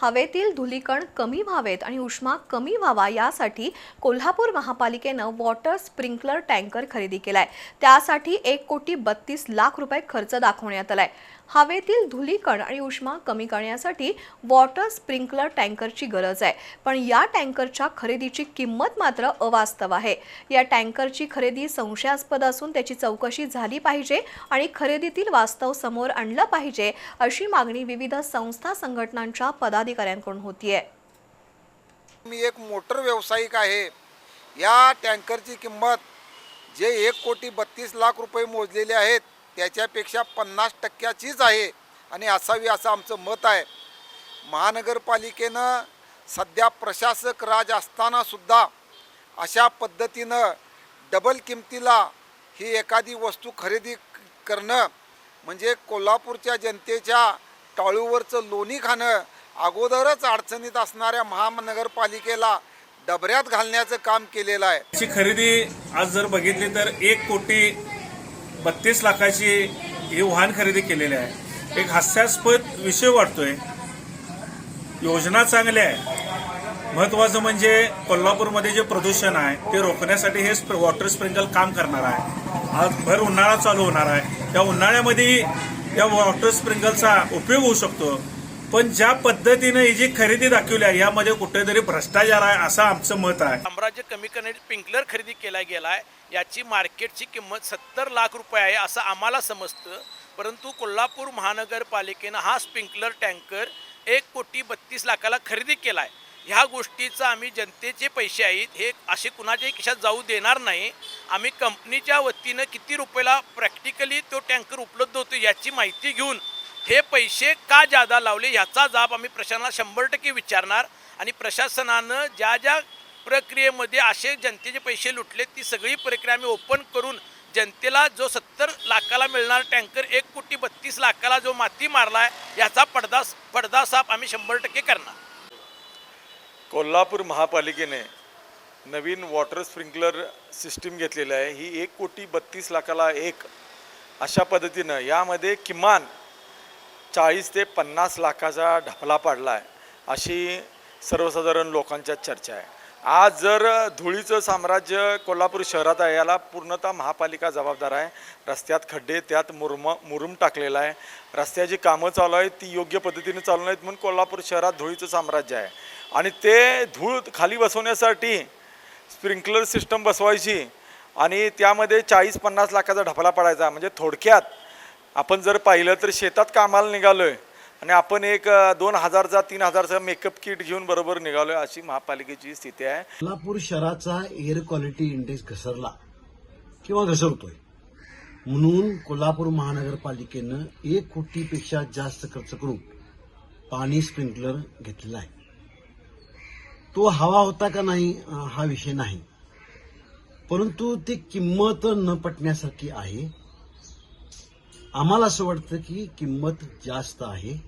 हवेतील धुलीकण कमी व्हावेत आणि उष्मा कमी व्हावा यासाठी कोल्हापूर महापालिकेनं वॉटर स्प्रिंकलर टँकर खरेदी केलाय. त्यासाठी एक कोटी बत्तीस लाख रुपये खर्च दाखवण्यात आलाय. हवेतील धुलीकण आणि उष्मा कमी करण्यासाठी वॉटर स्प्रिंकलर टँकरची गरज आहे. पण या टँकरच्या खरेदीची किंमत मात्र अवास्तव आहे. या टँकरची खरेदी संशयास्पद असून त्याची चौकशी झाली पाहिजे आणि खरेदीतील वास्तव समोर आणलं पाहिजे अशी मागणी विविध संस्था संघटनांच्या पदाधिकाऱ्यांकडून होतीये. मी एक मोटर व्यावसायिक आहे. या टँकरची किंमत जे एक कोटी बत्तीस लाख रुपये मोजलेले आहेत त्याच्यापेक्षा पन्नास टक्क्याचीच आहे आणि असावी असं आमचं मत आहे. महानगरपालिकेनं सध्या प्रशासक राज असतानासुद्धा अशा पद्धतीनं डबल किमतीला ही एखादी वस्तू खरेदी करणं म्हणजे कोल्हापूरच्या जनतेच्या टाळूवरचं लोणी खाणं अगोदरच अडचणीत असणाऱ्या महानगरपालिकेला डबऱ्यात घालण्याचं काम केलेलं आहे. याची खरेदी आज जर बघितली तर एक कोटी बत्तीस लाखाची ही वाहन खरेदी केलेली आहे. एक हास्यास्पद विषय वाटतोय. योजना चांगल्या आहे. महत्वाचं म्हणजे कोल्हापूरमध्ये जे प्रदूषण आहे ते रोखण्यासाठी हे वॉटर स्प्रिंकल काम करणार आहे. आज भर उन्हाळा चालू होणार आहे. त्या उन्हाळ्यामध्ये या वॉटर स्प्रिंकलचा उपयोग होऊ शकतो. पण ज्या पद्धतीनं ही जी खरेदी दाखवली आहे यामध्ये कुठेतरी भ्रष्टाचार आहे असं आमचं मत आहे. साम्राज्य कमी करण्यासाठी स्प्रिंकलर खरेदी केला गेला आहे. याची मार्केटची किंमत सत्तर लाख रुपये आहे असं आम्हाला समजतं. परंतु कोल्हापूर महानगरपालिकेनं हा स्प्रिंकलर टँकर एक कोटी बत्तीस लाखाला खरेदी केला आहे. ह्या गोष्टीचा आम्ही जनतेचे पैसे आहेत हे असे कुणाच्याही खिशात जाऊ देणार नाही. आम्ही कंपनीच्या वतीनं किती रुपयाला प्रॅक्टिकली तो टँकर उपलब्ध होतो याची माहिती घेऊन हे पैसे का जादा लावले ह्याचा जाब आम्ही प्रशासनाला शंभर टक्के विचारणार आणि प्रशासनानं ज्या ज्या प्रक्रियेमध्ये असे जनतेचे पैसे लुटले ती सगळी प्रक्रिया आम्ही ओपन करून जनतेला जो सत्तर लाखाला मिळणार टँकर एक कोटी बत्तीस लाखाला जो माती मारला आहे याचा पडदा पडदासाफ आम्ही शंभर टक्के करणार. कोल्हापूर महापालिकेने नवीन वॉटर स्प्रिंकलर सिस्टीम घेतलेली आहे. ही एक कोटी बत्तीस लाखाला एक अशा पद्धतीनं यामध्ये किमान चाळीस ते पन्नास लाखाचा ढपला पाडला आहे अशी सर्वसाधारण लोकांच्या चर्चा आहे. आज जर धुळीचं साम्राज्य कोल्हापूर शहरात आहे याला पूर्णतः महापालिका जबाबदार आहे. रस्त्यात खड्डे त्यात मुरुम मुरुम टाकलेला आहे. रस्त्याची कामं चालू आहेत ती योग्य पद्धतीने चालू नाहीत म्हणून कोल्हापूर शहरात धुळीचं साम्राज्य आहे. आणि ते धूळ खाली बसवण्यासाठी स्प्रिंकलर सिस्टम बसवायची आणि त्यामध्ये चाळीस पन्नास लाखाचा ढपला पडायचा. म्हणजे थोडक्यात आपण जर पाहिलं तर शेतात कामाला निघालोय आणि आपण एक दोन हजारचा तीन हजारचा मेकअप किट घेऊन बरोबर निघालोय अशी महापालिकेची स्थिती आहे. कोल्हापूर शहराचा एअर क्वालिटी इंडेक्स घसरला किंवा घसरतोय. म्हणून कोल्हापूर महानगरपालिकेनं एक कोटीपेक्षा जास्त खर्च करून पाणी स्प्रिंकलर घेतलेला आहे. तो हवा होता का नाही हा विषय नाही. परंतु ती किंमत न पटण्यासारखी आहे. आम्हाला असं वाटतं की किंमत जास्त आहे.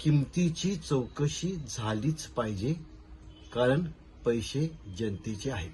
किमतीची चौकशी झालीच पाहिजे कारण पैसे जनतेचे आहेत.